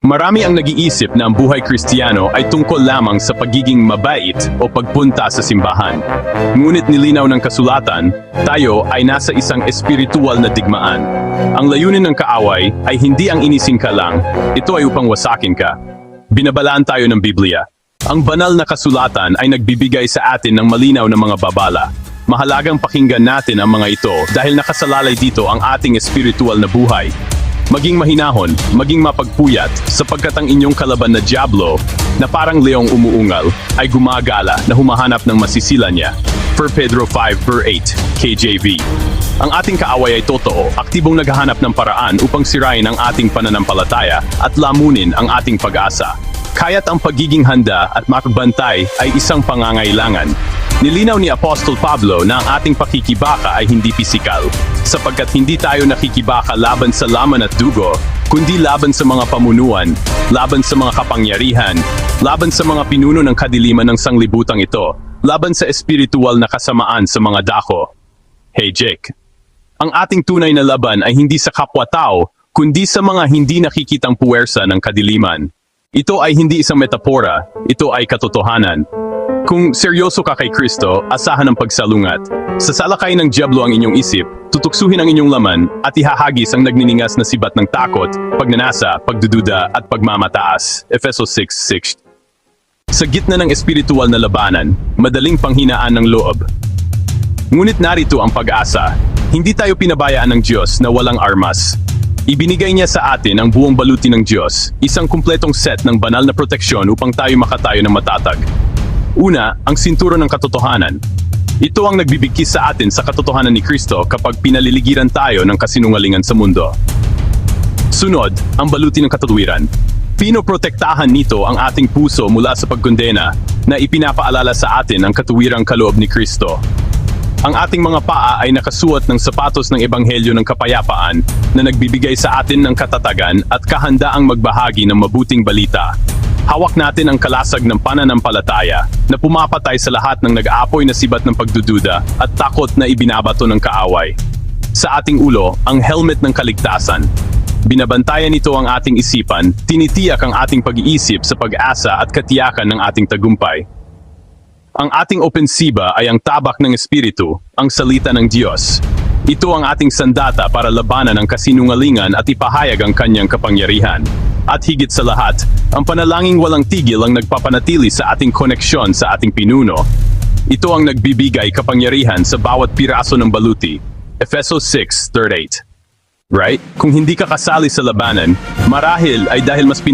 Marami ang nag-iisip na ang buhay kristiyano ay tungkol lamang sa pagiging mabait o pagpunta sa simbahan. Ngunit nilinaw ng kasulatan, tayo ay nasa isang espiritual na digmaan. Ang layunin ng kaaway ay hindi ang inising ka lang, ito ay upang wasakin ka. Binabalaan tayo ng Biblia. Ang banal na kasulatan ay nagbibigay sa atin ng malinaw na mga babala. Mahalagang pakinggan natin ang mga ito dahil nakasalalay dito ang ating espiritual na buhay. Maging mahinahon, maging mapagpuyat, sapagkat ang inyong kalaban na Diablo, na parang leong umuungal, ay gumagala na humahanap ng masisila niya. 1 Pedro 5 per 8, KJV. Ang ating kaaway ay totoo, aktibong naghahanap ng paraan upang sirain ang ating pananampalataya at lamunin ang ating pag-asa. Kaya't ang pagiging handa at makagbantay ay isang pangangailangan. Nilinaw ni Apostol Pablo na ang ating pakikibaka ay hindi pisikal, sapagkat hindi tayo nakikibaka laban sa laman at dugo, kundi laban sa mga pamunuan, laban sa mga kapangyarihan, laban sa mga pinuno ng kadiliman ng sanglibutang ito, laban sa espiritual na kasamaan sa mga dako. Hey Jake, ang ating tunay na laban ay hindi sa kapwa-tao, kundi sa mga hindi nakikitang puwersa ng kadiliman. Ito ay hindi isang metapora, ito ay katotohanan. Kung seryoso ka kay Kristo, asahan ang pagsalungat. Sa ng Diablo ang inyong isip, tutuksuhin ang inyong laman at ihahagis ang nagniningas na sibat ng takot, pagnanasa, pagdududa at pagmamataas. Efesos 6.6 Sa gitna ng espiritual na labanan, madaling panghinaan ng loob. Ngunit narito ang pag-asa. Hindi tayo pinabayaan ng Diyos na walang armas. Ibinigay niya sa atin ang buong baluti ng Diyos, isang kumpletong set ng banal na proteksyon upang tayo makatayo ng matatag. Una, ang sinturo ng katotohanan. Ito ang nagbibigkis sa atin sa katotohanan ni Kristo kapag pinaliligiran tayo ng kasinungalingan sa mundo. Sunod, ang baluti ng katuwiran. Pinoprotektahan nito ang ating puso mula sa pagkondena na ipinapaalala sa atin ang katuwirang kaloob ni Kristo. Ang ating mga paa ay nakasuot ng sapatos ng Ebanghelyo ng Kapayapaan na nagbibigay sa atin ng katatagan at kahandaang magbahagi ng mabuting balita. Hawak natin ang kalasag ng pananampalataya na pumapatay sa lahat ng nag-aapoy na sibat ng pagdududa at takot na ibinabato ng kaaway. Sa ating ulo, ang helmet ng kaligtasan. Binabantayan nito ang ating isipan, tinitiyak ang ating pag-iisip sa pag-asa at katiyakan ng ating tagumpay. Ang ating opensiba ay ang tabak ng Espiritu, ang salita ng Diyos. Ito ang ating sandata para labanan ang kasinungalingan at ipahayag ang kanyang kapangyarihan. At higit sa lahat, ang panalangin walang tigil ang nagpapanatili sa ating koneksyon sa ating pinuno. Ito ang nagbibigay kapangyarihan sa bawat piraso ng baluti. Efesos 6:38. Right? Kung hindi ka kasali sa labanan, marahil ay dahil mas